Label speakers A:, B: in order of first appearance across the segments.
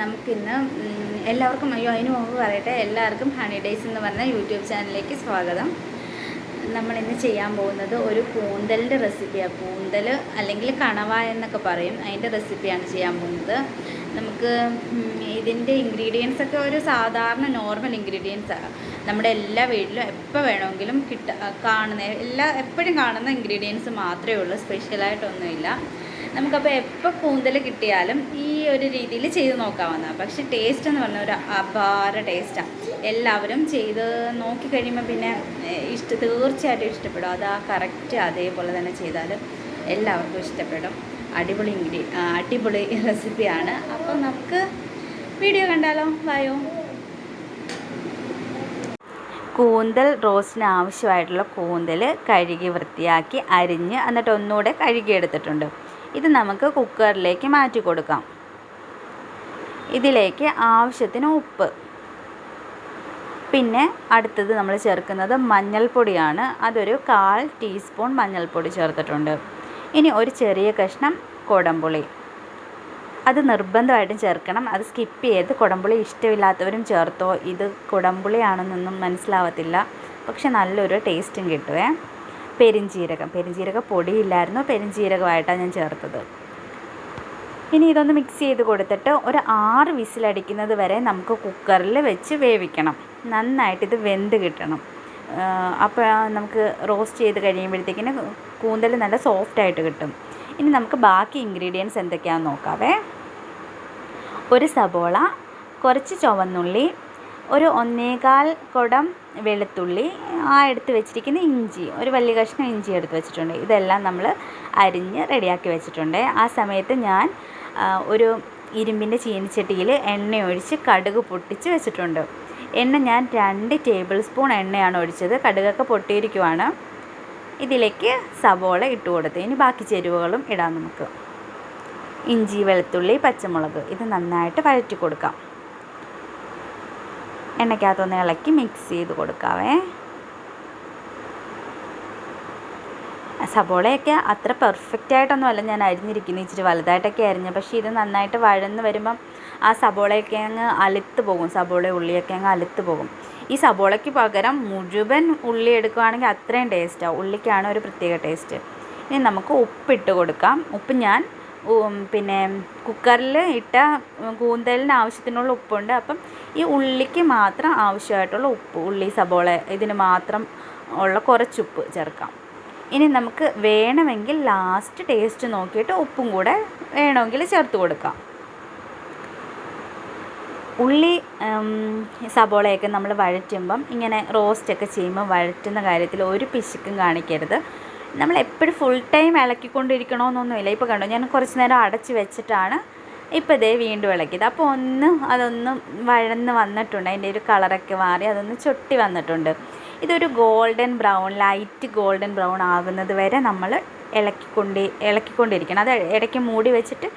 A: നമുക്കിന്ന് എല്ലാവർക്കും അയ്യോ അതിന് മുമ്പ് പറയട്ടെ എല്ലാവർക്കും ഹണി ഡേയ്സ് എന്ന് പറഞ്ഞ യൂട്യൂബ് ചാനലിലേക്ക് സ്വാഗതം. നമ്മളിന്ന് ചെയ്യാൻ പോകുന്നത് ഒരു കൂന്തലിന്റെ റെസിപ്പിയാണ് കൂന്തൽ അല്ലെങ്കിൽ കണവ എന്നൊക്കെ പറയും. അതിന്റെ റെസിപ്പിയാണ് ചെയ്യാൻ പോകുന്നത്. നമുക്ക് ഇതിന്റെ ഇൻഗ്രീഡിയൻസ് ഒക്കെ ഒരു സാധാരണ നോർമൽ ഇൻഗ്രീഡിയൻസാണ് നമ്മുടെ എല്ലാ വീട്ടിലും എപ്പോൾ വേണമെങ്കിലും കിട്ട കാണുന്ന എല്ലാ എപ്പോഴും കാണുന്ന ഇൻഗ്രീഡിയൻസ് മാത്രമേ ഉള്ളൂ. സ്പെഷ്യലായിട്ടൊന്നുമില്ല നമുക്കപ്പോൾ എപ്പോൾ കൂന്തൽ കിട്ടിയാലും ഈ ഒരു രീതിയിൽ ചെയ്ത് നോക്കാവുന്നതാണ്. പക്ഷെ ടേസ്റ്റ് എന്ന് പറഞ്ഞാൽ ഒരു അപാര ടേസ്റ്റാണ് എല്ലാവരും ചെയ്ത് നോക്കി കഴിയുമ്പോൾ പിന്നെ ഇഷ്ട തീർച്ചയായിട്ടും ഇഷ്ടപ്പെടും. അത് ആ കറക്റ്റ് അതേപോലെ തന്നെ ചെയ്താൽ എല്ലാവർക്കും ഇഷ്ടപ്പെടും. അടിപൊളി ഇൻഗ്രീ അടിപൊളി റെസിപ്പിയാണ് അപ്പോൾ നമുക്ക് വീഡിയോ കണ്ടാലോ? വായോ? കൂന്തൽ റോസ്റ്റിന് ആവശ്യമായിട്ടുള്ള കൂന്തൽ കഴുകി വൃത്തിയാക്കി അരിഞ്ഞ് എന്നിട്ട് ഒന്നുകൂടെ കഴുകിയെടുത്തിട്ടുണ്ട്. ഇത് നമുക്ക് കുക്കറിലേക്ക് മാറ്റി കൊടുക്കാം. ഇതിലേക്ക് ആവശ്യത്തിന് ഉപ്പ്. പിന്നെ അടുത്തത് നമ്മൾ ചേർക്കുന്നത് മഞ്ഞൾപ്പൊടിയാണ്. അതൊരു കാൽ ടീസ്പൂൺ മഞ്ഞൾപ്പൊടി ചേർത്തിട്ടുണ്ട്. ഇനി ഒരു ചെറിയ കഷ്ണം കുടംപുളി. അത് നിർബന്ധമായിട്ടും ചേർക്കണം. അത് സ്കിപ്പ് ചെയ്ത് കുടംപുളി ഇഷ്ടമില്ലാത്തവരും ചേർത്തോ. ഇത് കുടംപുളിയാണെന്നൊന്നും മനസ്സിലാവത്തില്ല. പക്ഷെ നല്ലൊരു ടേസ്റ്റും കിട്ടുവേ. പെരിഞ്ജീരകം പെരിഞ്ജീരക പൊടിയില്ലായിരുന്നു. പെരിഞ്ജീരകമായിട്ടാണ് ഞാൻ ചേർത്തത്. ഇനി ഇതൊന്ന് മിക്സ് ചെയ്ത് കൊടുത്തിട്ട് ഒരു ആറ് വിസിലടിക്കുന്നത് വരെ നമുക്ക് കുക്കറിൽ വെച്ച് വേവിക്കണം. നന്നായിട്ട് ഇത് വെന്ത് കിട്ടണം. അപ്പോൾ നമുക്ക് റോസ്റ്റ് ചെയ്ത് കഴിയുമ്പോഴത്തേക്കിന് കൂന്തൽ നല്ല സോഫ്റ്റ് ആയിട്ട് കിട്ടും. ഇനി നമുക്ക് ബാക്കി ഇൻഗ്രീഡിയൻസ് എന്തൊക്കെയാണെന്ന് നോക്കാവേ. ഒരു സബോള കുറച്ച് ചുവന്നുള്ളി ഒരു ഒന്നേകാൽ കുടം വെളുത്തുള്ളി ആ എടുത്ത് വെച്ചിരിക്കുന്ന ഇഞ്ചി ഒരു വലിയ കഷ്ണം ഇഞ്ചി എടുത്ത് വെച്ചിട്ടുണ്ട്. ഇതെല്ലാം നമ്മൾ അരിഞ്ഞ് റെഡിയാക്കി വെച്ചിട്ടുണ്ട്. ആ സമയത്ത് ഞാൻ ഒരു ഇരുമ്പിന്റെ ചീനിച്ചട്ടിയിൽ എണ്ണ ഒഴിച്ച് കടുക് പൊട്ടിച്ച് വെച്ചിട്ടുണ്ട്. എണ്ണ ഞാൻ രണ്ട് ടേബിൾ സ്പൂൺ എണ്ണയാണ് ഒഴിച്ചത്. കടുകൊക്കെ പൊട്ടിയിരിക്കുവാണ്. ഇതിലേക്ക് സവോള ഇട്ട് കൊടുത്ത്. ഇനി ബാക്കി ചേരുവകളും ഇടാം നമുക്ക്. ഇഞ്ചി വെളുത്തുള്ളി പച്ചമുളക്. ഇത് നന്നായിട്ട് വഴറ്റി കൊടുക്കാം. എണ്ണയ്ക്കകത്തൊന്ന് ഇളക്കി മിക്സ് ചെയ്ത് കൊടുക്കാവേ. സബോളയൊക്കെ അത്ര പെർഫെക്റ്റ് ആയിട്ടൊന്നും അല്ല ഞാൻ അരിഞ്ഞിരിക്കുന്നത് ഇച്ചിരി വലുതായിട്ടൊക്കെ അരിഞ്ഞു. പക്ഷേ ഇത് നന്നായിട്ട് വഴന്ന് വരുമ്പം ആ സബോളയൊക്കെ അങ്ങ് അലുത്ത് പോകും. സബോള ഉള്ളിയൊക്കെ അങ്ങ് അലുത്ത് പോകും. ഈ സബോളയ്ക്ക് പകരം മുഴുവൻ ഉള്ളി എടുക്കുകയാണെങ്കിൽ അത്രയും ടേസ്റ്റാണ് ഉള്ളിക്കാണ് ഒരു പ്രത്യേക ടേസ്റ്റ് ഇനി നമുക്ക് ഉപ്പിട്ട് കൊടുക്കാം. ഉപ്പ് ഞാൻ പിന്നെ കുക്കറിൽ ഇട്ട കൂന്തലിന് ആവശ്യത്തിനുള്ള ഉപ്പുണ്ട്. അപ്പം ഈ ഉള്ളിക്ക് മാത്രം ആവശ്യമായിട്ടുള്ള ഉപ്പ് ഉള്ളി സബോള ഇതിന് മാത്രം ഉള്ള കുറച്ചുപ്പ് ചേർക്കാം. ഇനി നമുക്ക് വേണമെങ്കിൽ ലാസ്റ്റ് ടേസ്റ്റ് നോക്കിയിട്ട് ഉപ്പും കൂടെ വേണമെങ്കിൽ ചേർത്ത് കൊടുക്കാം. ഉള്ളി സബോളയൊക്കെ നമ്മൾ വഴറ്റുമ്പം ഇങ്ങനെ റോസ്റ്റൊക്കെ ചെയ്യുമ്പോൾ വഴറ്റുന്ന കാര്യത്തിൽ ഒരു പിശുക്കും കാണിക്കരുത്. നമ്മൾ എപ്പോഴും ഫുൾ ടൈം ഇളക്കിക്കൊണ്ടിരിക്കണമെന്നൊന്നുമില്ല ഇപ്പോൾ കണ്ടോ ഞാൻ കുറച്ച് നേരം അടച്ച് വെച്ചിട്ടാണ് ഇപ്പോൾ ഇതേ വീണ്ടും ഇളക്കിയത്. അപ്പോൾ ഒന്ന് അതൊന്ന് വഴന്ന് വന്നിട്ടുണ്ട്. അതിന്റെ ഒരു കളറൊക്കെ മാറി അതൊന്ന് ചൊട്ടി വന്നിട്ടുണ്ട്. ഇതൊരു golden brown light golden brown ആകുന്നത് വരെ നമ്മൾ ഇളക്കിക്കൊണ്ട് ഇളക്കിക്കൊണ്ടിരിക്കണം. അത് ഇടയ്ക്ക് മൂടി വെച്ചിട്ട്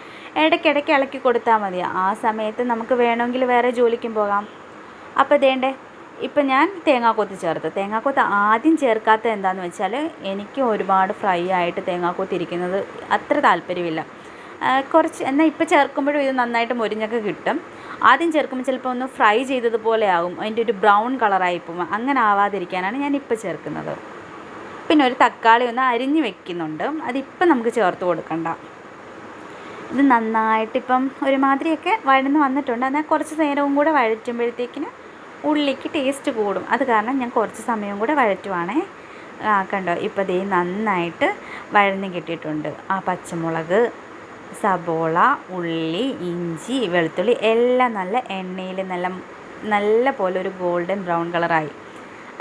A: ഇടയ്ക്കിടയ്ക്ക് ഇളക്കി കൊടുത്താൽ മതി. ആ സമയത്ത് നമുക്ക് വേണമെങ്കിൽ വേറെ ജോലിക്കും പോകാം. അപ്പോൾ ഇതേണ്ടേ ഇപ്പം ഞാൻ തേങ്ങാക്കൊത്ത് ചേർത്ത്. തേങ്ങാക്കൊത്ത് ആദ്യം ചേർക്കാത്തത് എന്താണെന്ന് വെച്ചാൽ എനിക്ക് ഒരുപാട് ഫ്രൈ ആയിട്ട് തേങ്ങാക്കൊത്ത് ഇരിക്കുന്നത് അത്ര താല്പര്യമില്ല. കുറച്ച് എന്നാൽ ഇപ്പോൾ ചേർക്കുമ്പോഴും ഇത് നന്നായിട്ട് മുരിഞ്ഞൊക്കെ കിട്ടും. ആദ്യം ചേർക്കുമ്പോൾ ചിലപ്പോൾ ഒന്ന് ഫ്രൈ ചെയ്തതുപോലെ ആകും അതിന്റെ ഒരു ബ്രൗൺ കളറായി പോകും. അങ്ങനെ ആവാതിരിക്കാനാണ് ഞാൻ ഇപ്പോൾ ചേർക്കുന്നത്. പിന്നെ ഒരു തക്കാളി ഒന്ന് അരിഞ്ഞ് വെക്കുന്നുണ്ട്. അതിപ്പം നമുക്ക് ചേർത്ത് കൊടുക്കണ്ട. ഇത് നന്നായിട്ടിപ്പം ഒരുമാതിരിയൊക്കെ വഴന്ന് വന്നിട്ടുണ്ട്. എന്നാൽ കുറച്ച് നേരവും കൂടെ വഴറ്റുമ്പോഴത്തേക്കിന് ഉള്ളിക്ക് ടേസ്റ്റ് കൂടും. അത് കാരണം ഞാൻ കുറച്ച് സമയം കൂടെ വഴറ്റുവാണേ. കണ്ടോ? ഇപ്പോൾ ദേ നന്നായിട്ട് വഴന്ന് കിട്ടിയിട്ടുണ്ട്. ആ പച്ചമുളക് സബോള ഉള്ളി ഇഞ്ചി വെളുത്തുള്ളി എല്ലാം നല്ല എണ്ണയിൽ നല്ല നല്ല പോലെ ഒരു ഗോൾഡൻ ബ്രൗൺ കളറായി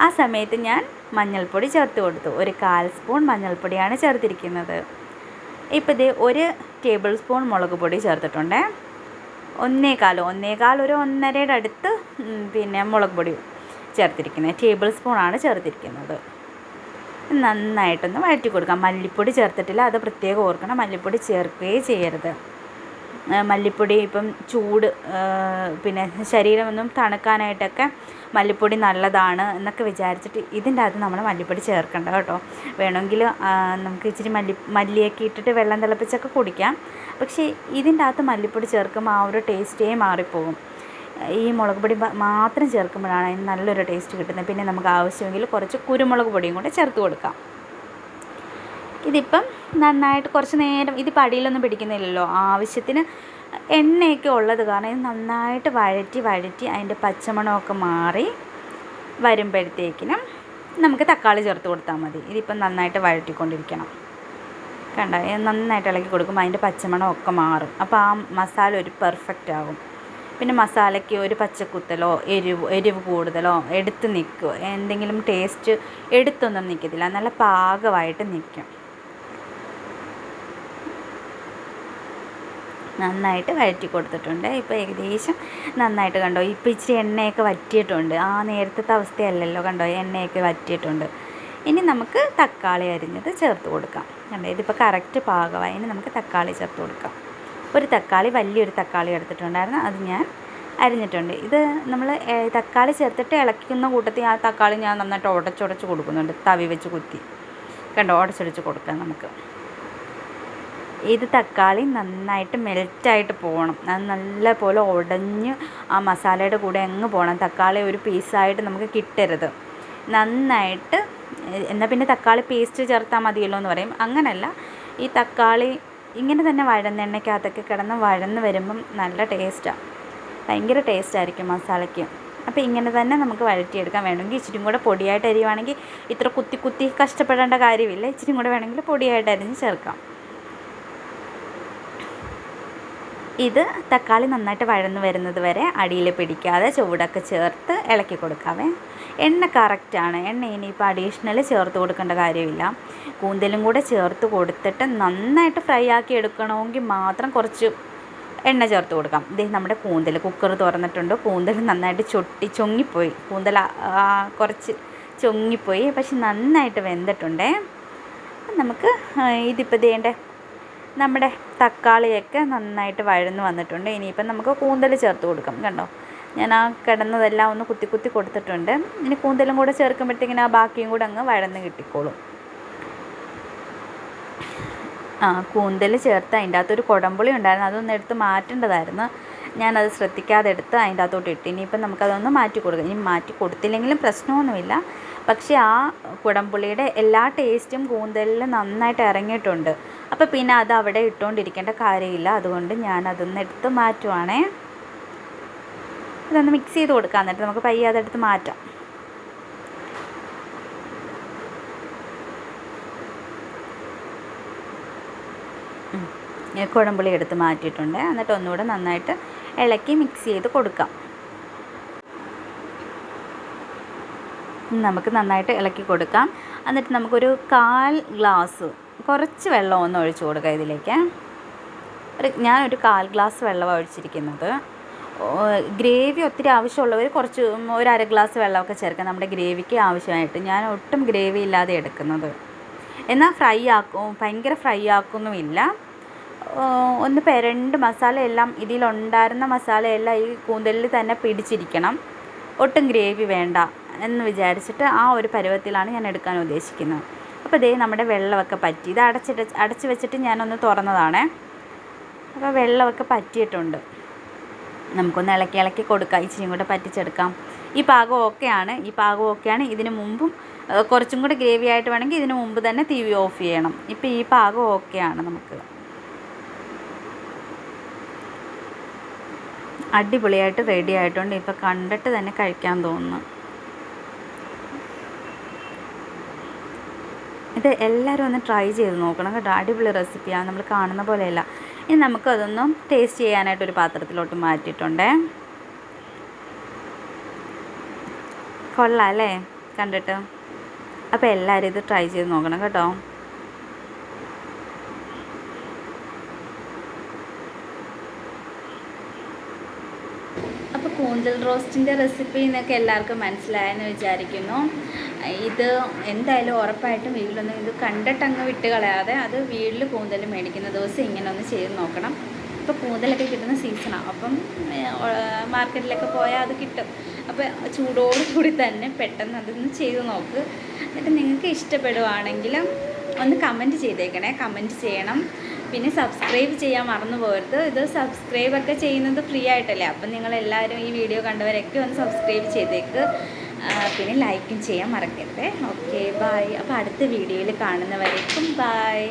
A: ആ സമയത്ത് ഞാൻ മഞ്ഞൾപ്പൊടി ചേർത്ത് കൊടുത്തു. ഒരു കാൽ സ്പൂൺ മഞ്ഞൾപ്പൊടിയാണ് ചേർത്തിരിക്കുന്നത്. ഇപ്പോൾ ഇത് ഒരു ടേബിൾ സ്പൂൺ മുളക് പൊടി ചേർത്തിട്ടുണ്ട്. ഒന്നേകാൽ ഒന്നേകാൽ ഒരു ഒന്നരയുടെ അടുത്ത് പിന്നെ മുളക് പൊടിയും ചേർത്തിരിക്കുന്നത്. ടേബിൾ സ്പൂണാണ് ചേർത്തിരിക്കുന്നത്. നന്നായിട്ടൊന്ന് വഴറ്റി കൊടുക്കാം. മല്ലിപ്പൊടി ചേർത്തിട്ടില്ല. അത് പ്രത്യേകം ഓർക്കണം. മല്ലിപ്പൊടി ചേർക്കുകയേ ചെയ്യരുത്. മല്ലിപ്പൊടി ഇപ്പം ചൂട് പിന്നെ ശരീരമൊന്നും തണുക്കാനായിട്ടൊക്കെ മല്ലിപ്പൊടി നല്ലതാണ് എന്നൊക്കെ വിചാരിച്ചിട്ട് ഇതിന്റെ അകത്ത് നമ്മൾ മല്ലിപ്പൊടി ചേർക്കണ്ട കേട്ടോ. വേണമെങ്കിൽ നമുക്ക് ഇച്ചിരി മല്ലി മല്ലിയൊക്കെ ഇട്ടിട്ട് വെള്ളം തിളപ്പിച്ചൊക്കെ കുടിക്കാം. പക്ഷേ ഇതിന്റെ അകത്ത് മല്ലിപ്പൊടി ചേർക്കുമ്പോൾ ആ ഒരു ടേസ്റ്റേ മാറിപ്പോകും ഈ മുളക് പൊടി മാത്രം ചേർക്കുമ്പോഴാണ് അതിന് നല്ലൊരു ടേസ്റ്റ് കിട്ടുന്നത്. പിന്നെ നമുക്ക് ആവശ്യമെങ്കിൽ കുറച്ച് കുരുമുളക് പൊടിയും കൂടെ ചേർത്ത് കൊടുക്കാം. ഇതിപ്പം നന്നായിട്ട് കുറച്ച് നേരം ഇതിപ്പോൾ അടിയിലൊന്നും പിടിക്കുന്നില്ലല്ലോ. ആവശ്യത്തിന് എണ്ണയൊക്കെ ഉള്ളത് കാരണം ഇത് നന്നായിട്ട് വഴറ്റി വഴറ്റി അതിന്റെ പച്ചമണമൊക്കെ മാറി വരുമ്പോഴത്തേക്കിനും നമുക്ക് തക്കാളി ചേർത്ത് കൊടുത്താൽ മതി. ഇതിപ്പം നന്നായിട്ട് വഴറ്റിക്കൊണ്ടിരിക്കണം. കണ്ട? ഇത് നന്നായിട്ട് ഇളക്കി കൊടുക്കുമ്പോൾ അതിന്റെ പച്ചമണമൊക്കെ മാറും. അപ്പോൾ ആ മസാല ഒരു പെർഫെക്റ്റ് ആകും. പിന്നെ മസാലയ്ക്ക് ഒരു പച്ചക്കുത്തലോ എരിവ് എരിവ് കൂടുതലോ എടുത്ത് നിൽക്കുമോ എന്തെങ്കിലും ടേസ്റ്റ് എടുത്തൊന്നും നിൽക്കത്തില്ല. നല്ല പാകമായിട്ട് നിൽക്കും. നന്നായിട്ട് വഴറ്റി കൊടുത്തിട്ടുണ്ട്. ഇപ്പോൾ ഏകദേശം നന്നായിട്ട് കണ്ടോ? ഇപ്പോൾ ഇച്ചിരി എണ്ണയൊക്കെ വറ്റിയിട്ടുണ്ട്. ആ നേരത്തെ അവസ്ഥയല്ലല്ലോ കണ്ടോ? എണ്ണയൊക്കെ വറ്റിയിട്ടുണ്ട്. ഇനി നമുക്ക് തക്കാളി അരിഞ്ഞത് ചേർത്ത് കൊടുക്കാം. കണ്ടോ? ഇതിപ്പോൾ കറക്റ്റ് പാകമായി. ഇനി നമുക്ക് തക്കാളി ചേർത്ത് കൊടുക്കാം. ഒരു തക്കാളി വലിയൊരു തക്കാളി എടുത്തിട്ടുണ്ടായിരുന്നു. അത് ഞാൻ അരിഞ്ഞിട്ടുണ്ട്. ഇത് നമ്മൾ തക്കാളി ചേർത്തിട്ട് ഇളക്കുന്ന കൂട്ടത്തിൽ ആ തക്കാളി ഞാൻ നന്നായിട്ട് ഉടച്ചുടച്ച് കൊടുക്കുന്നുണ്ട്. തവി വെച്ച് കുത്തി. കണ്ടോ? ഉടച്ചുടച്ച് കൊടുക്കാം നമുക്ക്. ഇത് തക്കാളി നന്നായിട്ട് മെൽറ്റായിട്ട് പോകണം. അത് നല്ല പോലെ ഉടഞ്ഞ് ആ മസാലയുടെ കൂടെ അങ്ങ് പോകണം. തക്കാളി ഒരു പീസായിട്ട് നമുക്ക് കിട്ടരുത്. നന്നായിട്ട് എന്നാൽ പിന്നെ തക്കാളി പേസ്റ്റ് ചേർത്താൽ മതിയല്ലോ എന്ന് പറയും. അങ്ങനല്ല. ഈ തക്കാളി ഇങ്ങനെ തന്നെ വഴന്നെണ്ണയ്ക്കകത്തൊക്കെ കിടന്ന് വഴന്ന് വരുമ്പം നല്ല ടേസ്റ്റാണ് ഭയങ്കര ടേസ്റ്റായിരിക്കും മസാലയ്ക്ക്. അപ്പോൾ ഇങ്ങനെ തന്നെ നമുക്ക് വഴറ്റിയെടുക്കാൻ വേണമെങ്കിൽ ഇച്ചിരി കൂടെ പൊടിയായിട്ട് അരിയുവാണെങ്കിൽ ഇത്ര കുത്തി കുത്തി കഷ്ടപ്പെടേണ്ട കാര്യമില്ല. ഇച്ചിരി കൂടെ വേണമെങ്കിൽ പൊടിയായിട്ട് അരിഞ്ഞ് ചേർക്കാം. ഇത് തക്കാളി നന്നായിട്ട് വഴന്ന് വരുന്നത് വരെ അടിയിൽ പിടിക്കാതെ ചൂടൊക്കെ ചേർത്ത് ഇളക്കി കൊടുക്കാവേ. എണ്ണ കറക്റ്റാണ് എണ്ണ ഇനിയിപ്പോൾ അഡീഷണൽ ചേർത്ത് കൊടുക്കേണ്ട കാര്യമില്ല. കൂന്തലും കൂടെ ചേർത്ത് കൊടുത്തിട്ട് നന്നായിട്ട് ഫ്രൈ ആക്കി എടുക്കണമെങ്കിൽ മാത്രം കുറച്ച് എണ്ണ ചേർത്ത് കൊടുക്കാം. ഇതേ നമ്മുടെ കൂന്തൽ കുക്കർ തുറന്നിട്ടുണ്ട്. കൂന്തൽ നന്നായിട്ട് ചൊട്ടി ചൊങ്ങിപ്പോയി. കൂന്തൽ കുറച്ച് ചൊങ്ങിപ്പോയി. പക്ഷെ നന്നായിട്ട് വെന്തിട്ടുണ്ടേ. നമുക്ക് ഇതിപ്പോൾ ദേണ്ടേ നമ്മുടെ തക്കാളിയൊക്കെ നന്നായിട്ട് വഴന്ന് വന്നിട്ടുണ്ട്. ഇനിയിപ്പം നമുക്ക് കൂന്തൽ ചേർത്ത് കൊടുക്കാം. കണ്ടോ? ഞാൻ ആ കിടന്നതെല്ലാം ഒന്ന് കുത്തി കുത്തി കൊടുത്തിട്ടുണ്ട്. ഇനി കൂന്തലും കൂടെ ചേർക്കുമ്പോഴത്തേക്കിനും ആ ബാക്കിയും കൂടെ അങ്ങ് വഴന്ന് കിട്ടിക്കോളും. ആ കൂന്തൽ ചേർത്ത് അതിന്റെ അകത്തൊരു കുടംപുളി ഉണ്ടായിരുന്നു. അതൊന്ന് എടുത്ത് മാറ്റേണ്ടതായിരുന്നു. ഞാനത് ശ്രദ്ധിക്കാതെ എടുത്ത് അതിന്റെ അകത്തോട്ട് ഇട്ട്. ഇനിയിപ്പം നമുക്കതൊന്ന് മാറ്റി കൊടുക്കാം. ഇനി മാറ്റി കൊടുത്തില്ലെങ്കിലും പ്രശ്നമൊന്നുമില്ല. പക്ഷേ ആ കുടംപുളിയുടെ എല്ലാ ടേസ്റ്റും കൂന്തലിൽ നന്നായിട്ട് ഇറങ്ങിയിട്ടുണ്ട്. അപ്പോൾ പിന്നെ അത് അവിടെ ഇട്ടുകൊണ്ടിരിക്കേണ്ട കാര്യമില്ല. അതുകൊണ്ട് ഞാൻ അതൊന്ന് എടുത്ത് മാറ്റുവാണേ. ഇതൊന്ന് മിക്സ് ചെയ്ത് കൊടുക്കാം. എന്നിട്ട് നമുക്ക് പയ്യെ അതെടുത്ത് മാറ്റാം. കുഴമ്പുളി എടുത്ത് മാറ്റിയിട്ടുണ്ട്. എന്നിട്ട് ഒന്നുകൂടെ നന്നായിട്ട് ഇളക്കി മിക്സ് ചെയ്ത് കൊടുക്കാം. നമുക്ക് നന്നായിട്ട് ഇളക്കി കൊടുക്കാം. എന്നിട്ട് നമുക്കൊരു കാൽ ഗ്ലാസ് കുറച്ച് വെള്ളം ഒന്ന് ഒഴിച്ചു കൊടുക്കാം ഇതിലേക്ക്. ഒരു ഞാനൊരു കാൽ ഗ്ലാസ് വെള്ളമാണ് ഒഴിച്ചിരിക്കുന്നത്. ഗ്രേവി ഒത്തിരി ആവശ്യമുള്ളവർ കുറച്ച് ഒരു അര ഗ്ലാസ് വെള്ളമൊക്കെ ചേർക്കാം നമ്മുടെ ഗ്രേവിക്ക് ആവശ്യമായിട്ട് ഞാൻ ഒട്ടും ഗ്രേവി ഇല്ലാതെ എടുക്കുന്നത്. എന്നാൽ ഫ്രൈ ആക്കും ഭയങ്കര ഫ്രൈ ആക്കുന്നുമില്ല. ഒന്ന് പെരണ്ട് മസാല എല്ലാം ഇതിലുണ്ടായിരുന്ന മസാലയെല്ലാം ഈ കൂന്തലിൽ തന്നെ പിടിച്ചിരിക്കണം. ഒട്ടും ഗ്രേവി വേണ്ട എന്ന് വിചാരിച്ചിട്ട് ആ ഒരു പരുവത്തിലാണ് ഞാൻ എടുക്കാൻ ഉദ്ദേശിക്കുന്നത്. അപ്പോൾ ഇതേ നമ്മുടെ വെള്ളമൊക്കെ പറ്റി. ഇത് അടച്ചിട്ട് അടച്ച് വെച്ചിട്ട് ഞാനൊന്ന് തുറന്നതാണേ. അപ്പോൾ വെള്ളമൊക്കെ പറ്റിയിട്ടുണ്ട്. നമുക്കൊന്ന് ഇളക്കി ഇളക്കി കൊടുക്കാം. ഇച്ചിരിയും കൂടെ പറ്റിച്ചെടുക്കാം. ഈ പാകം ഓക്കെയാണ്. ഈ പാകം ഓക്കെയാണ്. ഇതിന് മുമ്പും കുറച്ചും കൂടെ ഗ്രേവി ആയിട്ട് വേണമെങ്കിൽ ഇതിന് മുമ്പ് തന്നെ ടി വി ഓഫ് ചെയ്യണം. ഇപ്പോൾ ഈ പാകം ഓക്കെയാണ് നമുക്ക്. അടിപൊളിയായിട്ട് റെഡി ആയിട്ടുണ്ട്. ഇപ്പോൾ കണ്ടിട്ട് തന്നെ കഴിക്കാൻ തോന്നുന്നു. ഇത് എല്ലാവരും ഒന്ന് ട്രൈ ചെയ്ത് നോക്കണം കേട്ടോ. അടിപൊളി റെസിപ്പിയാണ് നമ്മൾ കാണുന്ന പോലെയല്ല. ഇനി നമുക്കതൊന്നും ടേസ്റ്റ് ചെയ്യാനായിട്ട് ഒരു പാത്രത്തിലോട്ട് മാറ്റിയിട്ടുണ്ട്. കൊള്ളാം അല്ലേ? കണ്ടിട്ട്. അപ്പോൾ എല്ലാവരും ഇത് ട്രൈ ചെയ്ത് നോക്കണം കേട്ടോ. കൂന്തൽ റോസ്റ്റിന്റെ റെസിപ്പി എന്നൊക്കെ എല്ലാവർക്കും മനസ്സിലായെന്ന് വിചാരിക്കുന്നു. ഇത് എന്തായാലും ഉറപ്പായിട്ടും വീട്ടിലൊന്നും ഇത് കണ്ടിട്ടങ്ങ് വിട്ട് കളയാതെ അത് വീട്ടിൽ കൂന്തൽ മേടിക്കുന്ന ദിവസം ഇങ്ങനെ ഒന്ന് ചെയ്ത് നോക്കണം. ഇപ്പോൾ കൂന്തലൊക്കെ കിട്ടുന്ന സീസണാണ് അപ്പം മാർക്കറ്റിലൊക്കെ പോയാൽ അത് കിട്ടും. അപ്പോൾ ചൂടോട് കൂടി തന്നെ പെട്ടെന്ന് അതൊന്ന് ചെയ്ത് നോക്ക്. എന്നിട്ട് നിങ്ങൾക്ക് ഇഷ്ടപ്പെടുവാണെങ്കിലും ഒന്ന് കമന്റ് ചെയ്തേക്കണേ. കമന്റ് ചെയ്യണം. പിന്നെ സബ്സ്ക്രൈബ് ചെയ്യാൻ മറന്നു പോകരുത്. ഇത് സബ്സ്ക്രൈബ് ഒക്കെ ചെയ്യുന്നത് ഫ്രീ ആയിട്ടല്ലേ? അപ്പം നിങ്ങൾ എല്ലാവരും ഈ വീഡിയോ കണ്ടവരൊക്കെ ഒന്ന് സബ്സ്ക്രൈബ് ചെയ്തേക്ക്. പിന്നെ ലൈക്കും ചെയ്യാൻ മറക്കരുത്. ഓക്കെ ബായ് അപ്പോൾ അടുത്ത വീഡിയോയിൽ കാണുന്നവരേക്കും ബായ്